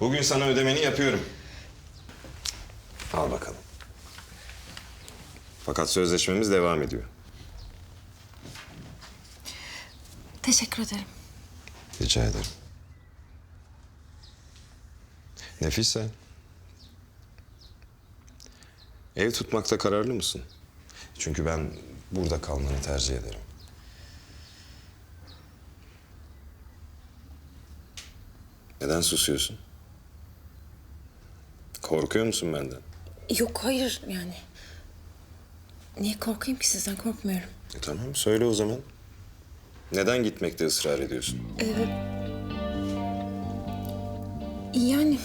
Bugün sana ödemeni yapıyorum. Al bakalım. Fakat sözleşmemiz devam ediyor. Teşekkür ederim. Rica ederim. Nefise. Ev tutmakta kararlı mısın? Çünkü ben burada kalmanı tercih ederim. Neden susuyorsun? Korkuyor musun benden? Yok hayır yani. Niye korkayım ki sizden korkmuyorum. E, tamam söyle o zaman. Neden gitmekte ısrar ediyorsun? Yani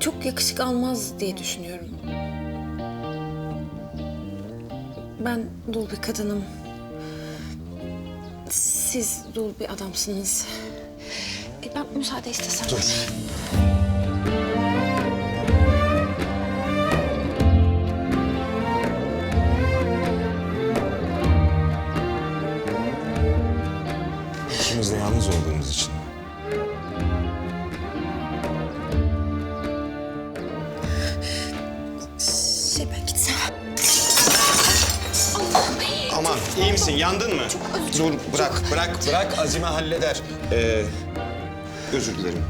çok yakışık almaz diye düşünüyorum. Ben dul bir kadınım. Siz dul bir adamsınız. E, ben müsaade istesem. İkimiz yalnız olduğumuz için. Şey ben gitsem. Aman iyi misin? Yandın mı? Dur bırak bırak bırak Azime halleder. Ee, özür dilerim.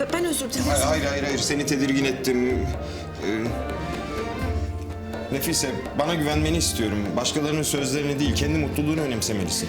B- Ben özür dilerim. Hayır hayır hayır, hayır. seni tedirgin ettim. Ee, Nefise bana güvenmeni istiyorum. Başkalarının sözlerini değil kendi mutluluğunu önemsemelisin.